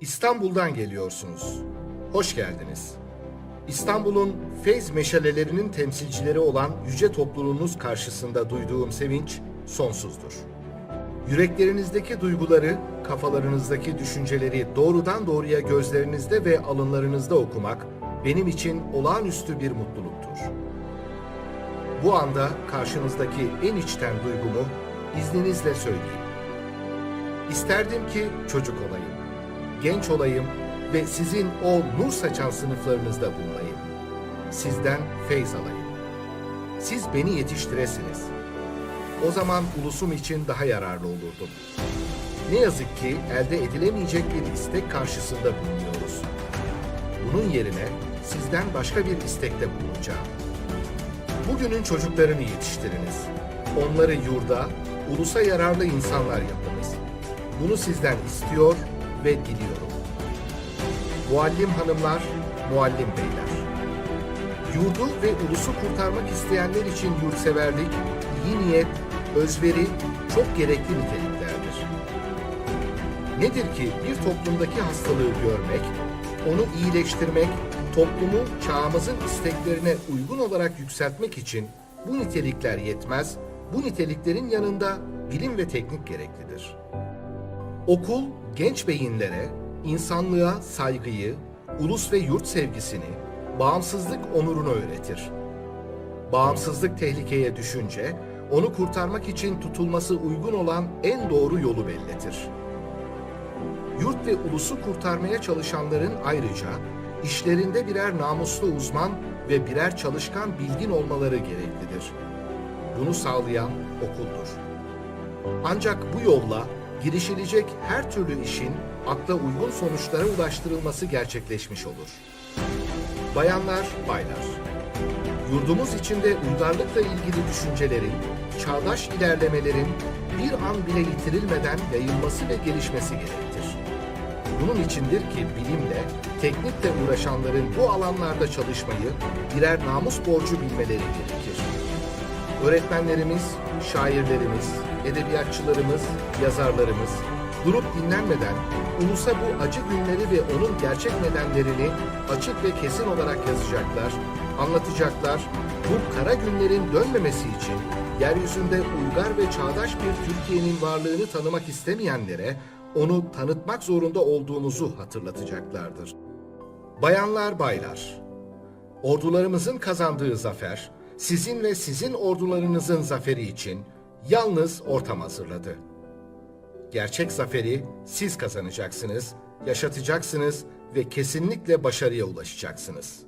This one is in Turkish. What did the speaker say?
İstanbul'dan geliyorsunuz. Hoş geldiniz. İstanbul'un feyz meşalelerinin temsilcileri olan yüce topluluğunuz karşısında duyduğum sevinç sonsuzdur. Yüreklerinizdeki duyguları, kafalarınızdaki düşünceleri doğrudan doğruya gözlerinizde ve alınlarınızda okumak benim için olağanüstü bir mutluluktur. Bu anda karşınızdaki en içten duygumu izninizle söyleyeyim. İsterdim ki çocuk olayım, genç olayım ve sizin o nur saçan sınıflarınızda bulunayım. Sizden feyz alayım. Siz beni yetiştiresiniz. O zaman ulusum için daha yararlı olurdum. Ne yazık ki elde edilemeyecek bir istek karşısında bulunuyoruz. Bunun yerine sizden başka bir istekte bulunacağım. Bugünün çocuklarını yetiştiriniz. Onları yurda, ulusa yararlı insanlar yapınız. Bunu sizden istiyor ve diliyorum. Muallim hanımlar, muallim beyler. Yurdu ve ulusu kurtarmak isteyenler için yurtseverlik, iyi niyet, özveri çok gerekli niteliklerdir. Nedir ki bir toplumdaki hastalığı görmek, onu iyileştirmek, toplumu çağımızın isteklerine uygun olarak yükseltmek için bu nitelikler yetmez, bu niteliklerin yanında bilim ve teknik gereklidir. Okul genç beyinlere insanlığa saygıyı, ulus ve yurt sevgisini, bağımsızlık onurunu öğretir. Bağımsızlık tehlikeye düşünce, onu kurtarmak için tutulması uygun olan en doğru yolu belletir. Yurt ve ulusu kurtarmaya çalışanların ayrıca işlerinde birer namuslu uzman ve birer çalışkan bilgin olmaları gereklidir. Bunu sağlayan okuldur. Ancak bu yolla girişilecek her türlü işin akla uygun sonuçlara ulaştırılması gerçekleşmiş olur. Bayanlar, baylar, yurdumuz içinde uygarlıkla ilgili düşüncelerin, çağdaş ilerlemelerin bir an bile yitirilmeden yayılması ve gelişmesi gerektir. Bunun içindir ki bilimle, teknikle uğraşanların bu alanlarda çalışmayı birer namus borcu bilmeleri gerekir. Öğretmenlerimiz, şairlerimiz, edebiyatçılarımız, yazarlarımız durup dinlenmeden ulusa bu acı günleri ve onun gerçek nedenlerini açık ve kesin olarak yazacaklar, anlatacaklar. Bu kara günlerin dönmemesi için yeryüzünde uygar ve çağdaş bir Türkiye'nin varlığını tanımak istemeyenlere onu tanıtmak zorunda olduğumuzu hatırlatacaklardır. Bayanlar baylar, ordularımızın kazandığı zafer, sizin ve sizin ordularınızın zaferi için yalnız ortam hazırladı. Gerçek zaferi siz kazanacaksınız, yaşatacaksınız ve kesinlikle başarıya ulaşacaksınız.